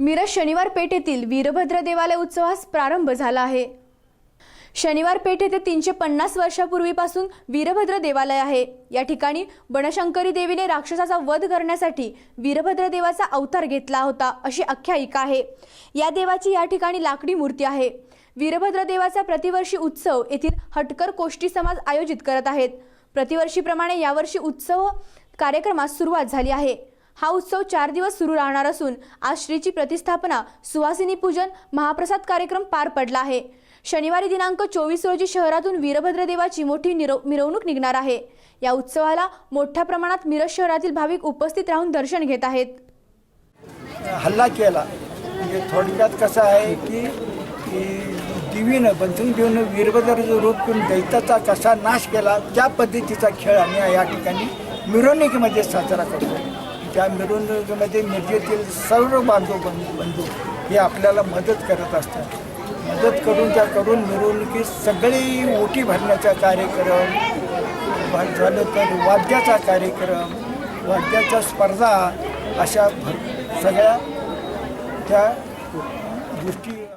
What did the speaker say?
मिरज शनिवार पेठेतील वीरभद्र देवालय उत्सवास प्रारंभ झाला आहे. शनिवार पेठ येथे तीनशे पन्नास वर्षापूर्वीपासून वीरभद्र देवालय आहे. या ठिकाणी बनशंकरी देवीने राक्षसाचा वध करण्यासाठी वीरभद्र देवाचा अवतार घेतला होता अशी आख्यायिका आहे. या देवाची या ठिकाणी लाकडी मूर्ती आहे. वीरभद्र देवाचा प्रतिवर्षी उत्सव येथील हटकर कोष्टी समाज आयोजित करत आहेत. प्रतिवर्षीप्रमाणे यावर्षी उत्सव कार्यक्रमास सुरुवात झाली आहे. हा उत्सव चार दिवस सुरू राहणार असून आज श्रीची प्रतिस्थापना सुवासिनी पूजन महाप्रसाद कार्यक्रम पार पडला आहे. शनिवारी दिनांक चोवीस रोजी शहरातून वीरभद्र देवाची मोठी निरव मिरवणूक निघणार आहे. या उत्सवाला मोठ्या प्रमाणात मिरज शहरातील भाविक उपस्थित राहून दर्शन घेत आहेत. हल्ला केला. म्हणजे थोडक्यात कसं आहे की की देवीनं बंधून देऊन वीरभद्राचं रूप करून दैताचा कसा नाश केला त्या पद्धतीचा खेळ आम्ही या ठिकाणी मिरवणुकीमध्ये साजरा करतो. त्या मिरवणुकीमध्ये मिरजेतील सर्व बांधव बंधू हे आपल्याला मदत करत असतात. मदत करून त्या करून मिरवणुकीत सगळी ओटी भरण्याचा कार्यक्रम भर- झालं तर वाद्याचा कार्यक्रम वाद्याच्या स्पर्धा अशा भर सगळ्या त्या गोष्टी